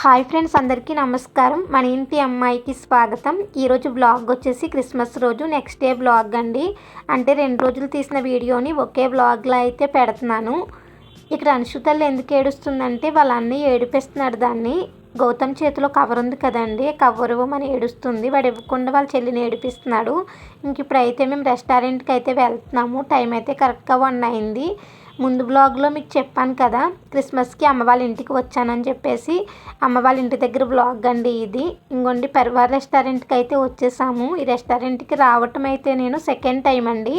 Hi friends అందరికీ నమస్కారం. మన ఇంటి అమ్మాయికి స్వాగతం. ఈరోజు బ్లాగ్ వచ్చేసి క్రిస్మస్ రోజు నెక్స్ట్ డే బ్లాగ్ అండి. అంటే రెండు రోజులు తీసిన వీడియోని ఒకే బ్లాగ్లో అయితే పెడుతున్నాను. ఇక్కడ అనుషుతల్లి ఎందుకు ఏడుస్తుందంటే వాళ్ళ అన్నయ్య ఏడిపిస్తున్నాడు దాన్ని. గౌతమ్ చేతిలో కవర్ ఉంది కదండి కవర్ ఇవ్వమని ఏడుస్తుంది. వాడు ఇవ్వకుండా వాళ్ళ చెల్లిని ఏడిపిస్తున్నాడు. ఇంక ఇప్పుడైతే మేము రెస్టారెంట్కి అయితే వెళ్తున్నాము. టైం అయితే కరెక్ట్గా వన్ అయింది. ముందు బ్లాగ్లో మీకు చెప్పాను కదా క్రిస్మస్కి అమ్మ వాళ్ళ ఇంటికి వచ్చానని చెప్పేసి అమ్మ వాళ్ళ ఇంటి దగ్గర బ్లాగ్ అండి ఇది. ఇంకోండి పరివార్ రెస్టారెంట్కి అయితే వచ్చేసాము. ఈ రెస్టారెంట్కి రావటం అయితే నేను సెకండ్ టైం అండి.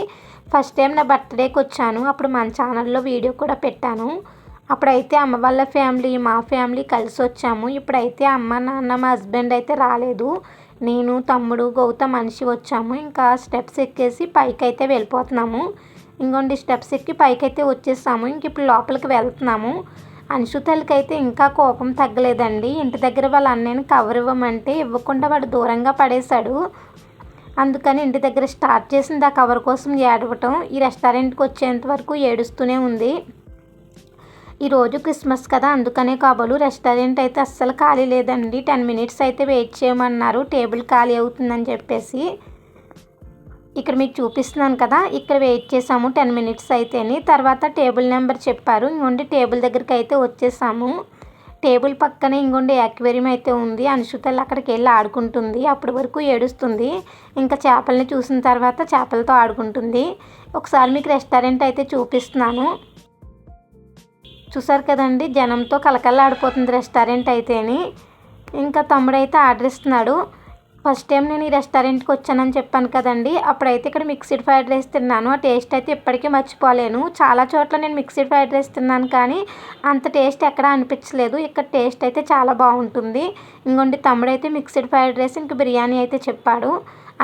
ఫస్ట్ టైం నా బర్త్డేకి వచ్చాను. అప్పుడు మన ఛానల్లో వీడియో కూడా పెట్టాను. అప్పుడైతే అమ్మ వాళ్ళ ఫ్యామిలీ మా ఫ్యామిలీ కలిసి వచ్చాము. ఇప్పుడైతే అమ్మ నాన్న మా హస్బెండ్ అయితే రాలేదు. నేను తమ్ముడు గౌతమ్ మనిషి వచ్చాము. ఇంకా స్టెప్స్ ఎక్కేసి పైకి అయితే వెళ్ళిపోతున్నాము. ఇంకోండి స్టెప్స్ ఎక్కి పైకి అయితే వచ్చేసాము. ఇంక ఇప్పుడు లోపలికి వెళ్తున్నాము. అంశుతలకి అయితే ఇంకా కోపం తగ్గలేదండి. ఇంటి దగ్గర వాళ్ళ అన్నయ్యని కవర్ ఇవ్వమంటే ఇవ్వకుండా వాడు దూరంగా పడేశాడు. అందుకని ఇంటి దగ్గర స్టార్ట్ చేసింది ఆ కవర్ కోసం ఏడవటం. ఈ రెస్టారెంట్కి వచ్చేంత వరకు ఏడుస్తూనే ఉంది. ఈరోజు క్రిస్మస్ కదా అందుకనే కాబోలు రెస్టారెంట్ అయితే అస్సలు ఖాళీ లేదండి. టెన్ మినిట్స్ అయితే వెయిట్ చేయమన్నారు. టేబుల్ ఖాళీ అవుతుందని చెప్పేసి. ఇక్కడ మీకు చూపిస్తున్నాను కదా. ఇక్కడ వెయిట్ చేసాము టెన్ మినిట్స్ అయితేని. తర్వాత టేబుల్ నెంబర్ చెప్పారు. ఇంకొండి టేబుల్ దగ్గరికి అయితే వచ్చేసాము. టేబుల్ పక్కనే ఇంకొండి యాక్వేరియం అయితే ఉంది. అనుషుతలు అక్కడికి వెళ్ళి ఆడుకుంటుంది. అప్పటి వరకు ఏడుస్తుంది. ఇంకా చేపల్ని చూసిన తర్వాత చేపలతో ఆడుకుంటుంది. ఒకసారి మీకు రెస్టారెంట్ అయితే చూపిస్తున్నాను. చూసారు కదండి జనంతో కలకల్లాడిపోతుంది రెస్టారెంట్ అయితేని. ఇంకా తమ్ముడైతే ఆర్డర్ ఇస్తున్నాడు. ఫస్ట్ టైం నేను ఈ రెస్టారెంట్కి వచ్చానని చెప్పాను కదండి. అప్పుడైతే ఇక్కడ మిక్స్డ్ ఫ్రైడ్ రైస్ తిన్నాను. ఆ టేస్ట్ అయితే ఇప్పటికీ మర్చిపోలేను. చాలా చోట్ల నేను మిక్స్డ్ ఫ్రైడ్ రైస్ తిన్నాను కానీ అంత టేస్ట్ ఎక్కడ అనిపించలేదు. ఇక్కడ టేస్ట్ అయితే చాలా బాగుంటుంది. ఇంకొండి తమ్ముడైతే మిక్స్డ్ ఫ్రైడ్ రైస్ ఇంక బిర్యానీ అయితే చెప్పాడు.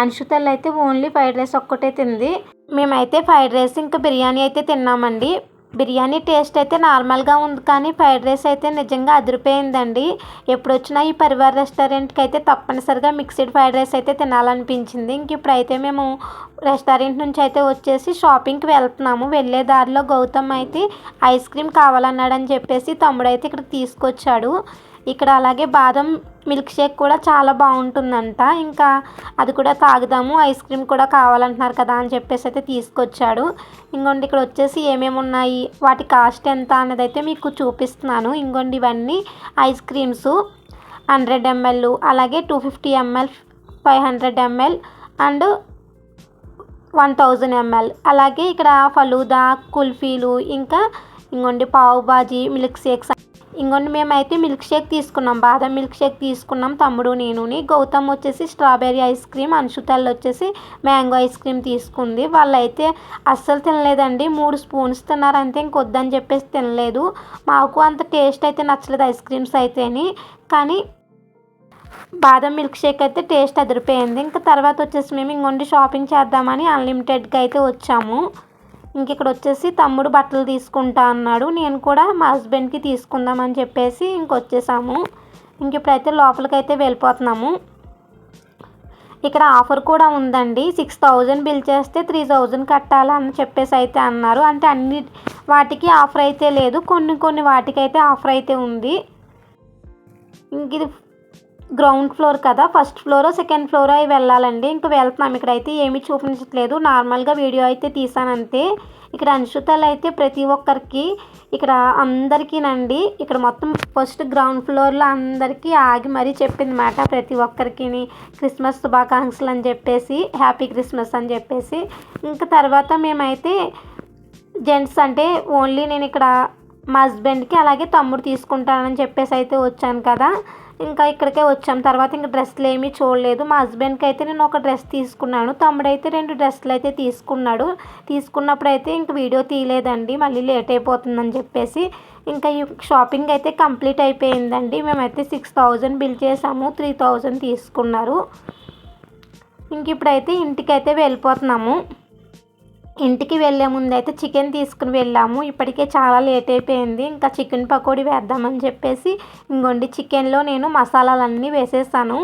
అంశుతల్ అయితే ఓన్లీ ఫ్రైడ్ రైస్ ఒక్కటే తింది. మేమైతే ఫ్రైడ్ రైస్ ఇంకా బిర్యానీ అయితే తిన్నామండి. బిర్యానీ టేస్ట్ అయితే నార్మల్గా ఉంది కానీ ఫ్రైడ్ రైస్ అయితే నిజంగా అదిరిపోయిందండి. ఎప్పుడు వచ్చినా ఈ పరివార్ రెస్టారెంట్కి అయితే తప్పనిసరిగా మిక్స్డ్ ఫ్రైడ్ రైస్ అయితే తినాలనిపించింది. ఇంక ఇప్పుడైతే మేము రెస్టారెంట్ నుంచి అయితే వచ్చేసి షాపింగ్కి వెళ్తున్నాము. వెళ్ళే దారిలో గౌతమ్ అయితే ఐస్ క్రీమ్ కావాలన్నాడని చెప్పేసి తమ్ముడైతే ఇక్కడ తీసుకొచ్చాడు. ఇక్కడ అలాగే బాదం మిల్క్ షేక్ కూడా చాలా బాగుంటుందంట. ఇంకా అది కూడా తాగుదాము ఐస్ క్రీమ్ కూడా కావాలంటున్నారు కదా అని చెప్పేసి అయితే తీసుకొచ్చాడు. ఇంకోండి ఇక్కడ వచ్చేసి ఏమేమి ఉన్నాయి వాటి కాస్ట్ ఎంత అనేది అయితే మీకు చూపిస్తున్నాను. ఇంకోండి ఇవన్నీ ఐస్ క్రీమ్స్ హండ్రెడ్ ఎంఎల్ అలాగే two fifty ML five hundred ML and one thousand ML అలాగే ఇక్కడ ఫలూదా కుల్ఫీలు ఇంకా ఇంకోండి పావు బాజీ మిల్క్ షేక్స్ ఇంకొండి మేమైతే మిల్క్ షేక్ తీసుకున్నాం బాదం మిల్క్ షేక్ తీసుకున్నాం తమ్ముడు నేనుని గౌతమ్ వచ్చేసి స్ట్రాబెర్రీ ఐస్ క్రీమ్ అంశుతల్ వచ్చేసి మ్యాంగో ఐస్ క్రీమ్ తీసుకుంది. వాళ్ళైతే అస్సలు తినలేదండి మూడు స్పూన్స్ తిన్నారు అంతే ఇంకొద్దని చెప్పేసి తినలేదు. మాకు అంత టేస్ట్ అయితే నచ్చలేదు ఐస్ క్రీమ్స్ అయితేని కానీ బాదం మిల్క్ షేక్ అయితే టేస్ట్ అదిరిపోయింది. ఇంకా తర్వాత వచ్చేసి మేము ఇంకొండి షాపింగ్ చేద్దామని అన్లిమిటెడ్గా అయితే వచ్చాము. ఇంక ఇక్కడ వచ్చేసి తమ్ముడు బట్టలు తీసుకుంటా అన్నాడు. నేను కూడా మా హస్బెండ్కి తీసుకుందామని చెప్పేసి ఇంకొచ్చేసాము. ఇంక ఇప్పుడైతే లోపలికైతే వెళ్ళిపోతున్నాము. ఇక్కడ ఆఫర్ కూడా ఉందండి. సిక్స్ థౌజండ్ బిల్ చేస్తే త్రీ థౌజండ్ కట్టాలని చెప్పేసి అయితే అన్నారు. అంటే అన్ని వాటికి ఆఫర్ అయితే లేదు. కొన్ని కొన్ని వాటికైతే ఆఫర్ అయితే ఉంది. ఇంక ఇది గ్రౌండ్ ఫ్లోర్ కదా ఫస్ట్ ఫ్లోర్ సెకండ్ ఫ్లోరో అవి వెళ్ళాలండి. ఇంకా వెళ్తున్నాం. ఇక్కడైతే ఏమీ చూపించట్లేదు. నార్మల్గా వీడియో అయితే తీసానంతే. ఇక్కడ అంశుతలు అయితే ప్రతి ఒక్కరికి ఇక్కడ అందరికీనండి. ఇక్కడ మొత్తం ఫస్ట్ గ్రౌండ్ ఫ్లోర్లో అందరికీ ఆగి మరీ చెప్పింది మాట ప్రతి ఒక్కరికి క్రిస్మస్ శుభాకాంక్షలు అని చెప్పేసి హ్యాపీ క్రిస్మస్ అని చెప్పేసి. ఇంకా తర్వాత మేమైతే జెంట్స్ అంటే ఓన్లీ నేను ఇక్కడ మా హస్బెండ్కి అలాగే తమ్ముడు తీసుకుంటానని చెప్పేసి అయితే వచ్చాను కదా. ఇంకా ఇక్కడికే వచ్చాం. తర్వాత ఇంకా డ్రెస్సులు ఏమీ చూడలేదు. మా హస్బెండ్కి అయితే నేను ఒక డ్రెస్ తీసుకున్నాను. తమ్ముడైతే రెండు డ్రెస్సులు అయితే తీసుకున్నాడు. తీసుకున్నప్పుడు అయితే ఇంక వీడియో తీయలేదండి. మళ్ళీ లేట్ అయిపోతుందని చెప్పేసి ఇంకా ఈ షాపింగ్ అయితే కంప్లీట్ అయిపోయిందండి. మేమైతే సిక్స్ థౌజండ్ బిల్ చేసాము. త్రీ థౌజండ్ తీసుకున్నారు. ఇంక ఇప్పుడైతే ఇంటికైతే వెళ్ళిపోతున్నాము. ఇంటికి వెళ్ళే ముందు అయితే చికెన్ తీసుకుని వెళ్ళాము. ఇప్పటికే చాలా లేట్ అయిపోయింది. ఇంకా చికెన్ పకోడీ వేద్దామని చెప్పేసి ఇంకొండి చికెన్లో నేను మసాలాలన్నీ వేసేసాను.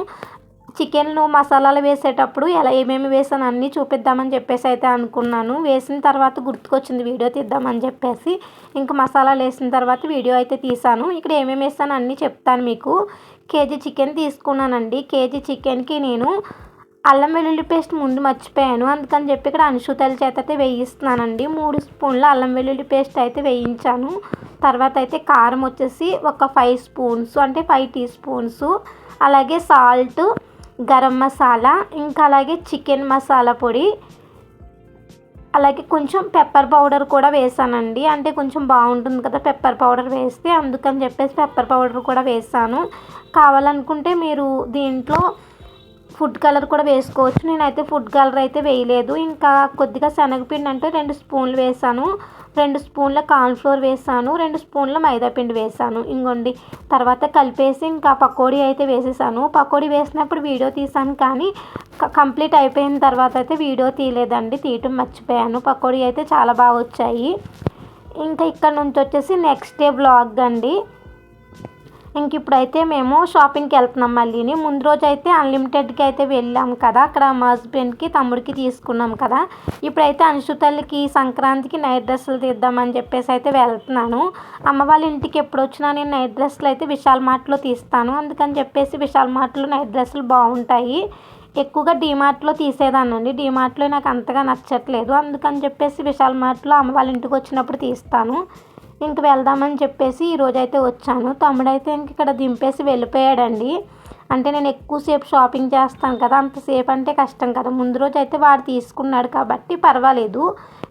చికెన్ను మసాలాలు వేసేటప్పుడు ఎలా ఏమేమి వేసాను అన్నీ చూపిద్దామని చెప్పేసి అయితే అనుకున్నాను. వేసిన తర్వాత గుర్తుకొచ్చింది వీడియో తీద్దామని చెప్పేసి ఇంకా మసాలాలు వేసిన తర్వాత వీడియో అయితే తీసాను ఇక్కడ ఏమేమి వేసాను అన్నీ చెప్తాను మీకు. కేజీ చికెన్ తీసుకున్నానండి. కేజీ చికెన్కి నేను అల్లం వెల్లుల్లి పేస్ట్ ముందు మర్చిపోయాను. అందుకని చెప్పి ఇక్కడ అనుసూతల చేత అయితే వేయిస్తున్నానండి. మూడు స్పూన్ల అల్లం వెల్లుల్లి పేస్ట్ అయితే వేయించాను. తర్వాత అయితే కారం వచ్చేసి ఒక ఫైవ్ స్పూన్స్ అంటే ఫైవ్ టీ స్పూన్స్. అలాగే సాల్ట్ గరం మసాలా ఇంకా అలాగే చికెన్ మసాలా పొడి. అలాగే కొంచెం పెప్పర్ పౌడర్ కూడా వేసానండి. అంటే కొంచెం బాగుంటుంది కదా పెప్పర్ పౌడర్ వేస్తే. అందుకని చెప్పేసి పెప్పర్ పౌడర్ కూడా వేసాను. కావాలనుకుంటే మీరు దీంట్లో ఫుడ్ కలర్ కూడా వేసుకోవచ్చు. నేనైతే ఫుడ్ కలర్ అయితే వేయలేదు. ఇంకా కొద్దిగా శనగపిండి అంటే రెండు స్పూన్లు వేసాను. రెండు స్పూన్ల కార్న్ఫ్లోర్ వేసాను. రెండు స్పూన్ల మైదాపిండి వేసాను. ఇంకోండి తర్వాత కలిపేసి ఇంకా పకోడీ అయితే వేసేసాను. పకోడీ వేసినప్పుడు వీడియో తీసాను కానీ కంప్లీట్ అయిపోయిన తర్వాత అయితే వీడియో తీయలేదండి. తీయటం మర్చిపోయాను. పకోడీ అయితే చాలా బాగా వచ్చాయి. ఇంకా ఇక్కడ నుంచి వచ్చేసి నెక్స్ట్ డే బ్లాగ్ అండి. ఇంక ఇప్పుడైతే మేము షాపింగ్కి వెళ్తున్నాం మళ్ళీని. ముందు రోజు అయితే అన్లిమిటెడ్కి అయితే వెళ్ళాం కదా. అక్కడ మా హస్బెండ్కి తమ్ముడికి తీసుకున్నాం కదా. ఇప్పుడైతే అనుషుతల్లికి సంక్రాంతికి నైట్ డ్రెస్సులు తీద్దామని చెప్పేసి అయితే వెళ్తున్నాను. అమ్మ వాళ్ళ ఇంటికి ఎప్పుడు వచ్చినా నేను నైట్ డ్రెస్సులు అయితే విశాల్ మార్ట్లో తీస్తాను. అందుకని చెప్పేసి విశాల్ మార్ట్లో నైట్ డ్రెస్సులు బాగుంటాయి. ఎక్కువగా డీమార్ట్లో తీసేదానండి డీమార్ట్లో నాకు అంతగా నచ్చట్లేదు. అందుకని చెప్పేసి విశాల్ మార్ట్లో అమ్మ వాళ్ళ ఇంటికి వచ్చినప్పుడు తీస్తాను. ఇంక వెళ్దామని చెప్పేసి ఈరోజు అయితే వచ్చాను. తమ్ముడైతే ఇంక ఇక్కడ దింపేసి వెళ్ళిపోయాడండి. అంటే నేను ఎక్కువసేపు షాపింగ్ చేస్తాను కదా అంతసేపు అంటే కష్టం కదా. ముందు రోజు అయితే వాడు తీసుకున్నాడు కాబట్టి పర్వాలేదు.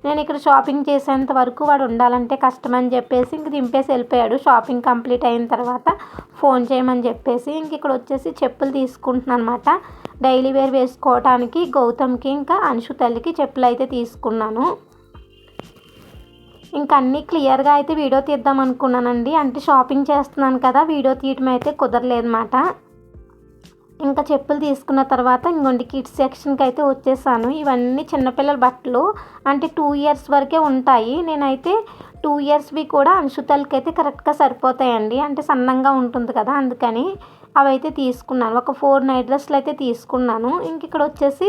నేను ఇక్కడ షాపింగ్ చేసేంత వరకు వాడు ఉండాలంటే కష్టం అని చెప్పేసి ఇంక దింపేసి వెళ్ళిపోయాడు. షాపింగ్ కంప్లీట్ అయిన తర్వాత ఫోన్ చేయమని చెప్పేసి ఇంక ఇక్కడ వచ్చేసి చెప్పులు తీసుకుంటున్నాను అనమాట డైలీ వేర్ వేసుకోవడానికి గౌతమ్కి ఇంకా అంశు తల్లికి చెప్పులు అయితే తీసుకున్నాను. ఇంకా అన్నీ క్లియర్గా అయితే వీడియో తీద్దాం అనుకున్నానండి. అంటే షాపింగ్ చేస్తున్నాను కదా వీడియో తీయటం అయితే కుదరలేదన్నమాట. ఇంకా చెప్పులు తీసుకున్న తర్వాత ఇంకొండి కిడ్స్ సెక్షన్కి అయితే వచ్చేసాను. ఇవన్నీ చిన్నపిల్లల బట్టలు అంటే టూ ఇయర్స్ వరకే ఉంటాయి. నేనైతే టూ ఇయర్స్వి కూడా అంశుతలకి అయితే కరెక్ట్గా సరిపోతాయండి. అంటే సన్నంగా ఉంటుంది కదా అందుకని అవి అయితే తీసుకున్నాను. ఒక ఫోర్ నైట్ డ్రెస్లు అయితే తీసుకున్నాను. ఇంక ఇక్కడ వచ్చేసి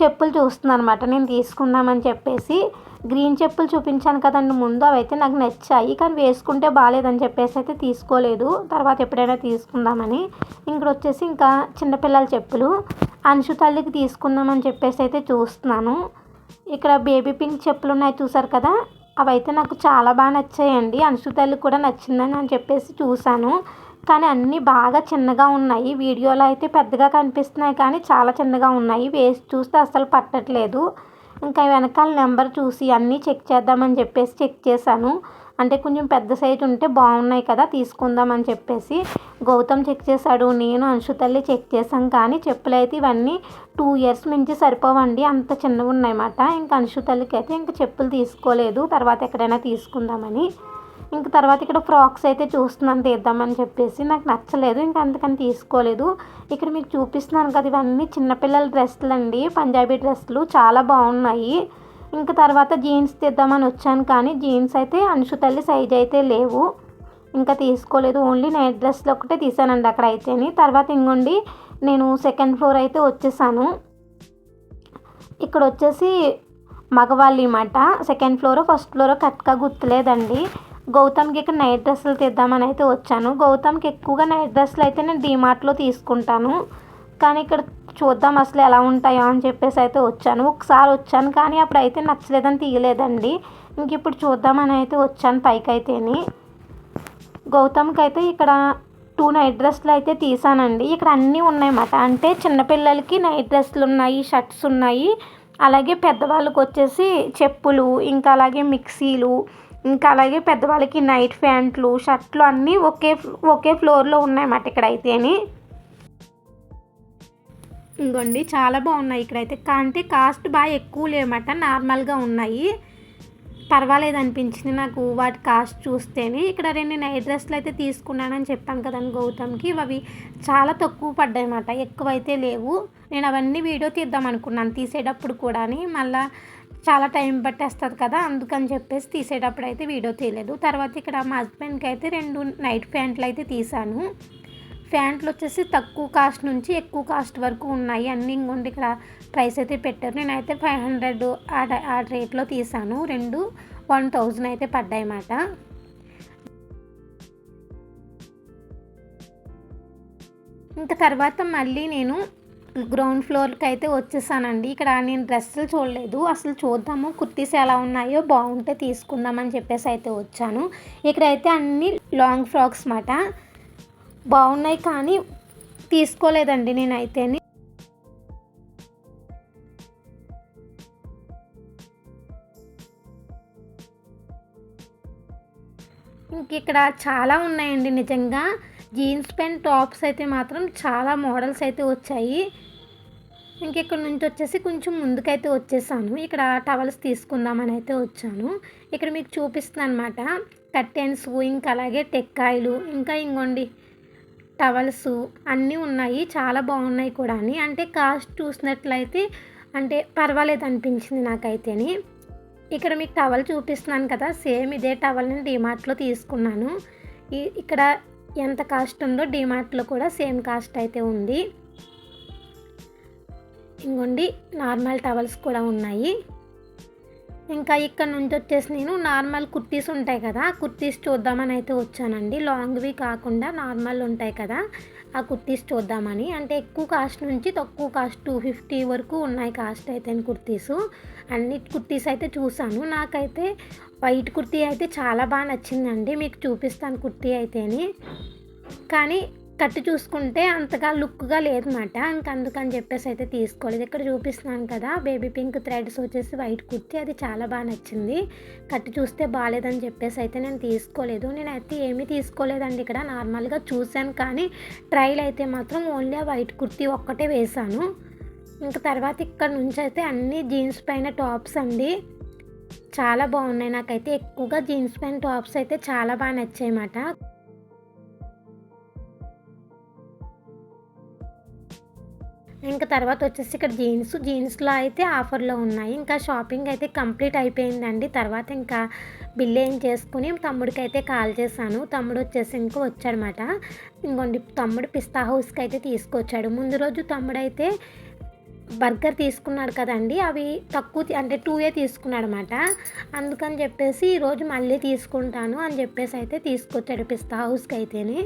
చెప్పులు చూస్తున్నాను అనమాట నేను తీసుకుందామని చెప్పేసి గ్రీన్ చెప్పులు చూపించాను కదండి ముందు అవి అయితే నాకు నచ్చాయి. కానీ వేసుకుంటే బాగాలేదని చెప్పేసి అయితే తీసుకోలేదు. తర్వాత ఎప్పుడైనా తీసుకుందామని. ఇక్కడ వచ్చేసి ఇంకా చిన్నపిల్లల చెప్పులు. అంశు తల్లికి తీసుకుందామని చెప్పేసి అయితే చూస్తున్నాను. ఇక్కడ బేబీ పింక్ చెప్పులు ఉన్నాయి చూసారు కదా? అవి అయితే నాకు చాలా బాగా నచ్చాయండి. అంశు తల్లికి కూడా నచ్చిందని అని చెప్పేసి చూశాను. కానీ అన్నీ బాగా చిన్నగా ఉన్నాయి. వీడియోలో అయితే పెద్దగా కనిపిస్తున్నాయి కానీ చాలా చిన్నగా ఉన్నాయి. వేసి చూస్తే అస్సలు పట్టట్లేదు. ఇంకా వెనకాల నెంబర్ చూసి అన్నీ చెక్ చేద్దామని చెప్పేసి చెక్ చేశాను. అంటే కొంచెం పెద్ద సైజు ఉంటే బాగున్నాయి కదా తీసుకుందామని చెప్పేసి గౌతమ్ చెక్ చేశాడు. నేను అంశు తల్లి చెక్ చేశాం కానీ చెప్పులు అయితే ఇవన్నీ టూ ఇయర్స్ మించి సరిపోవండి. అంత చిన్నవి ఉన్నాయన్నమాట. ఇంకా అంశు తల్లికి అయితే ఇంకా చెప్పులు తీసుకోలేదు. తర్వాత ఎక్కడైనా తీసుకుందామని. ఇంక తర్వాత ఇక్కడ ఫ్రాక్స్ అయితే చూస్తున్నాను తీద్దామని చెప్పేసి. నాకు నచ్చలేదు ఇంకా అందుకని తీసుకోలేదు. ఇక్కడ మీకు చూపిస్తున్నాను కదా ఇవన్నీ చిన్నపిల్లల డ్రెస్సులు అండి పంజాబీ డ్రెస్సులు చాలా బాగున్నాయి. ఇంకా తర్వాత జీన్స్ తీద్దామని వచ్చాను కానీ జీన్స్ అయితే అంశు తల్లి సైజ్ అయితే లేవు. ఇంకా తీసుకోలేదు ఓన్లీ నైట్ డ్రెస్లు ఒకటే తీసానండి అక్కడ అయితేని తర్వాత ఇంకొండి నేను సెకండ్ ఫ్లోర్ అయితే వచ్చేసాను. ఇక్కడ వచ్చేసి మగవాళ్ళు అన్నమాట సెకండ్ ఫ్లోర్ ఫస్ట్ ఫ్లోరో కరెక్ట్గా గుర్తులేదండి. గౌతమ్కి ఇక్కడ నైట్ డ్రెస్సులు తీద్దామని అయితే వచ్చాను. గౌతమ్కి ఎక్కువగా నైట్ డ్రెస్సులు అయితే నేను డీమార్ట్లో తీసుకుంటాను. కానీ ఇక్కడ చూద్దాం అసలు ఎలా ఉంటాయో అని చెప్పేసి అయితే వచ్చాను. ఒకసారి వచ్చాను కానీ అప్పుడు అయితే నచ్చలేదని తీయలేదండి. ఇంక ఇప్పుడు చూద్దామని అయితే వచ్చాను పైకి అయితేని గౌతమ్కి అయితే ఇక్కడ టూ నైట్ డ్రెస్సులు అయితే తీసానండి. ఇక్కడ అన్నీ ఉన్నాయన్నమాట. అంటే చిన్నపిల్లలకి నైట్ డ్రెస్సులు ఉన్నాయి షర్ట్స్ ఉన్నాయి. అలాగే పెద్దవాళ్ళకి వచ్చేసి చెప్పులు ఇంకా అలాగే మిక్సీలు ఇంకా అలాగే పెద్దవాళ్ళకి నైట్ ప్యాంట్లు షర్ట్లు అన్నీ ఒకే ఒకే ఫ్లోర్లో ఉన్నాయన్నమాట ఇక్కడ అయితేని ఇంకోండి చాలా బాగున్నాయి ఇక్కడైతే. అంటే కాస్ట్ బాగా ఎక్కువ లేవన్నమాట నార్మల్గా ఉన్నాయి. పర్వాలేదు అనిపించింది నాకు వాటి కాస్ట్ చూస్తేనే. ఇక్కడ రెండు నైట్ డ్రెస్లు అయితే తీసుకున్నానని చెప్పాను కదండి గౌతమ్కి. అవి చాలా తక్కువ పడ్డాయి అన్నమాట ఎక్కువైతే లేవు. నేను అవన్నీ వీడియో తీద్దాం అనుకున్నాను తీసేటప్పుడు కూడా మళ్ళీ చాలా టైం పట్టేస్తుంది కదా అందుకని చెప్పేసి తీసేటప్పుడు అయితే వీడియో తీయలేదు. తర్వాత ఇక్కడ మా హస్బెండ్కి అయితే రెండు నైట్ ప్యాంట్లు అయితే తీసాను. ప్యాంట్లు వచ్చేసి తక్కువ కాస్ట్ నుంచి ఎక్కువ కాస్ట్ వరకు ఉన్నాయి. అన్నీ ఇంకోండి ఇక్కడ ప్రైస్ అయితే పెట్టారు. నేనైతే ఫైవ్ హండ్రెడ్ ఆ ఆ రేట్లో తీసాను. రెండు వన్ థౌజండ్ అయితే పడ్డాయి అన్నమాట. ఇంకా తర్వాత మళ్ళీ నేను గ్రౌండ్ ఫ్లోర్కి అయితే వచ్చేసానండి. ఇక్కడ నేను డ్రెస్సులు చూడలేదు. అసలు చూద్దాము కుర్తీస్ ఎలా ఉన్నాయో బాగుంటే తీసుకుందామని చెప్పేసి అయితే వచ్చాను. ఇక్కడైతే అన్ని లాంగ్ ఫ్రాక్స్ మాట. బాగున్నాయి కానీ తీసుకోలేదండి నేనైతే ఇంక ఇక్కడ చాలా ఉన్నాయండి నిజంగా. జీన్స్ ప్యాంట్ టాప్స్ అయితే మాత్రం చాలా మోడల్స్ అయితే వచ్చాయి. ఇంక ఇక్కడ నుంచి వచ్చేసి కొంచెం ముందుకైతే వచ్చేసాను. ఇక్కడ టవల్స్ తీసుకుందామని అయితే వచ్చాను. ఇక్కడ మీకు చూపిస్తున్నాను అనమాట కర్టెన్స్ ఇంకా అలాగే టెక్కాయలు ఇంకా ఇంకోండి టవల్స్ అన్నీ ఉన్నాయి. చాలా బాగున్నాయి కూడా అని అంటే కాస్ట్ చూసినట్లయితే అంటే పర్వాలేదు అనిపించింది నాకైతేని. ఇక్కడ మీకు టవల్ చూపిస్తున్నాను కదా. సేమ్ ఇదే టవల్ నేను డిమార్ట్లో తీసుకున్నాను. ఇక్కడ ఎంత కాస్ట్ ఉందో డిమార్ట్లో కూడా సేమ్ కాస్ట్ అయితే ఉంది. ఇంకోండి నార్మల్ టవల్స్ కూడా ఉన్నాయి. ఇంకా ఇక్కడ నుంచి వచ్చేసి నేను నార్మల్ కుర్తీస్ ఉంటాయి కదా కుర్తీస్ చూద్దామని అయితే వచ్చానండి. లాంగ్వి కాకుండా నార్మల్ ఉంటాయి కదా ఆ కుర్తీస్ చూద్దామని. అంటే ఎక్కువ కాస్ట్ నుంచి తక్కువ కాస్ట్ టూ ఫిఫ్టీ వరకు ఉన్నాయి కాస్ట్ అయితే కుర్తీస్. అన్ని కుర్తీస్ అయితే చూసాను. నాకైతే వైట్ కుర్తీ అయితే చాలా బాగా నచ్చిందండి. మీకు చూపిస్తాను కుర్తీ అయితేని. కానీ కట్టి చూసుకుంటే అంతగా లుక్గా లేదన్నమాట. ఇంక అందుకని చెప్పేసి అయితే తీసుకోలేదు. ఇక్కడ చూపిస్తున్నాను కదా బేబీ పింక్ థ్రెడ్స్ వచ్చేసి వైట్ కుర్తీ. అది చాలా బాగా నచ్చింది. కట్టి చూస్తే బాగాలేదని చెప్పేసి అయితే నేను తీసుకోలేదు. నేనైతే ఏమీ తీసుకోలేదండి ఇక్కడ. నార్మల్గా చూశాను కానీ ట్రైల్ అయితే మాత్రం ఓన్లీ ఆ వైట్ కుర్తీ ఒక్కటే వేశాను. ఇంకా తర్వాత ఇక్కడ నుంచి అయితే అన్ని జీన్స్ పైన టాప్స్ అండి. చాలా బాగున్నాయి. నాకైతే ఎక్కువగా జీన్స్ పైన టాప్స్ అయితే చాలా బాగా నచ్చాయి అన్నమాట ఇంకా తర్వాత వచ్చేసి ఇక్కడ జీన్స్ జీన్స్లో అయితే ఆఫర్లో ఉన్నాయి. ఇంకా షాపింగ్ అయితే కంప్లీట్ అయిపోయిందండి. తర్వాత ఇంకా బిల్ ఏం చేసుకుని తమ్ముడికి అయితే కాల్ చేశాను. తమ్ముడు వచ్చేసి ఇంకో వచ్చాడనమాట ఇంకోండి తమ్ముడు పిస్తా హౌస్కి అయితే తీసుకొచ్చాడు. ముందు రోజు తమ్ముడు అయితే బర్గర్ తీసుకున్నాడు కదండి. అవి తక్కువ అంటే టూయే తీసుకున్నాడు అనమాట అందుకని చెప్పేసి ఈరోజు మళ్ళీ తీసుకుంటాను అని చెప్పేసి అయితే తీసుకొచ్చాడు పిస్తా హౌస్కి అయితేనే.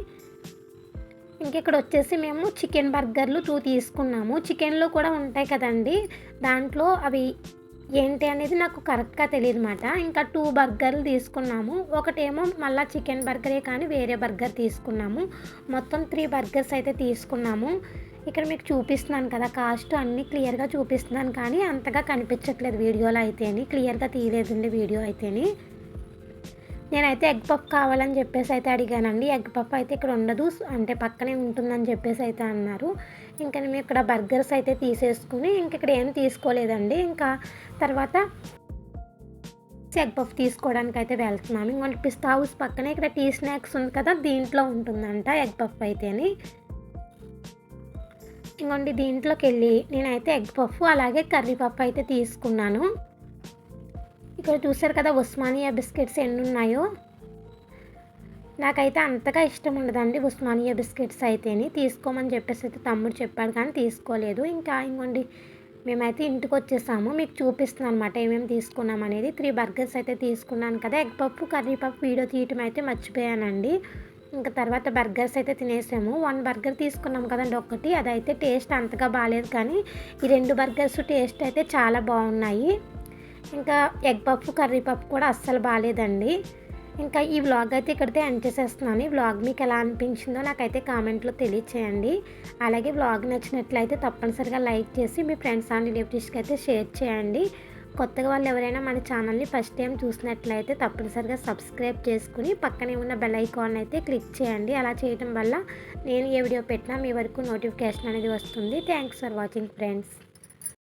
ఇంక ఇక్కడ వచ్చేసి మేము చికెన్ బర్గర్లు టూ తీసుకున్నాము. చికెన్లో కూడా ఉంటాయి కదండి. దాంట్లో అవి ఏంటి అనేది నాకు కరెక్ట్గా తెలియదు అనమాట ఇంకా టూ బర్గర్లు తీసుకున్నాము. ఒకటేమో మళ్ళీ చికెన్ బర్గరే కానీ వేరే బర్గర్ తీసుకున్నాము. మొత్తం త్రీ బర్గర్స్ అయితే తీసుకున్నాము. ఇక్కడ మీకు చూపిస్తున్నాను కదా కాస్ట్ అన్నీ క్లియర్గా చూపిస్తున్నాను కానీ అంతగా కనిపించట్లేదు వీడియోలో అయితేని. క్లియర్గా తీయలేదండి వీడియో అయితేని. నేనైతే ఎగ్ పఫ్ కావాలని చెప్పేసి అయితే అడిగానండి. ఎగ్ పఫ్ అయితే ఇక్కడ ఉండదు. అంటే పక్కనే ఉంటుందని చెప్పేసి అయితే అన్నారు. ఇంకా మేము ఇక్కడ బర్గర్స్ అయితే తీసేసుకుని ఇంక ఇక్కడ ఏం తీసుకోలేదండి. ఇంకా తర్వాత ఎగ్ పఫ్ తీసుకోవడానికి అయితే వెళ్తున్నాము ఇంకోటి పిస్తా హౌస్ పక్కనే ఇక్కడ టీ స్నాక్స్ ఉంది కదా దీంట్లో ఉంటుందంట ఎగ్ పఫ్ అయితేని. ఇంకోండి దీంట్లోకి వెళ్ళి నేనైతే ఎగ్ పఫ్ అలాగే కర్రీ పఫ్ అయితే తీసుకున్నాను. ఇక్కడ చూసారు కదా ఉస్మానియా బిస్కెట్స్ ఎన్ని ఉన్నాయో నాకైతే అంతగా ఇష్టం ఉండదండి ఉస్మానియా బిస్కెట్స్ అయితేని. తీసుకోమని చెప్పేసి అయితే తమ్ముడు చెప్పాడు కానీ తీసుకోలేదు. ఇంకా ఇంకోండి మేమైతే ఇంటికి వచ్చేసాము మీకు చూపిస్తున్నాను అనమాట ఏమేమి తీసుకున్నాం అనేది. త్రీ బర్గర్స్ అయితే తీసుకున్నాను కదా. ఎగ్ పప్పు కర్రీ పప్పు వీడియో తీయటం అయితే మర్చిపోయానండి. ఇంకా తర్వాత బర్గర్స్ అయితే తినేసాము. వన్ బర్గర్ తీసుకున్నాం కదండి ఒకటి అదైతే టేస్ట్ అంతగా బాగాలేదు కానీ ఈ రెండు బర్గర్స్ టేస్ట్ అయితే చాలా బాగున్నాయి. ఇంకా ఎగ్ పప్పు కర్రీ పప్పు కూడా అస్సలు బాగాలేదండి ఇంకా ఈ వ్లాగ్ అయితే ఇక్కడితే ఎండ్ చేసేస్తున్నాను. ఈ వ్లాగ్ మీకు ఎలా అనిపించిందో నాకైతే కామెంట్లో తెలియచేయండి. అలాగే వ్లాగ్ నచ్చినట్లయితే తప్పనిసరిగా లైక్ చేసి మీ ఫ్రెండ్స్ అండ్ రిలేటివ్స్కి అయితే షేర్ చేయండి. కొత్తగా వాళ్ళు ఎవరైనా మన ఛానల్ని ఫస్ట్ టైం చూసినట్లయితే తప్పనిసరిగా సబ్స్క్రైబ్ చేసుకుని పక్కనే ఉన్న బెల్ ఐకాన్ అయితే క్లిక్ చేయండి. అలా చేయడం వల్ల నేను ఏ వీడియో పెట్టినా మీ వరకు నోటిఫికేషన్ అనేది వస్తుంది. Thanks for watching friends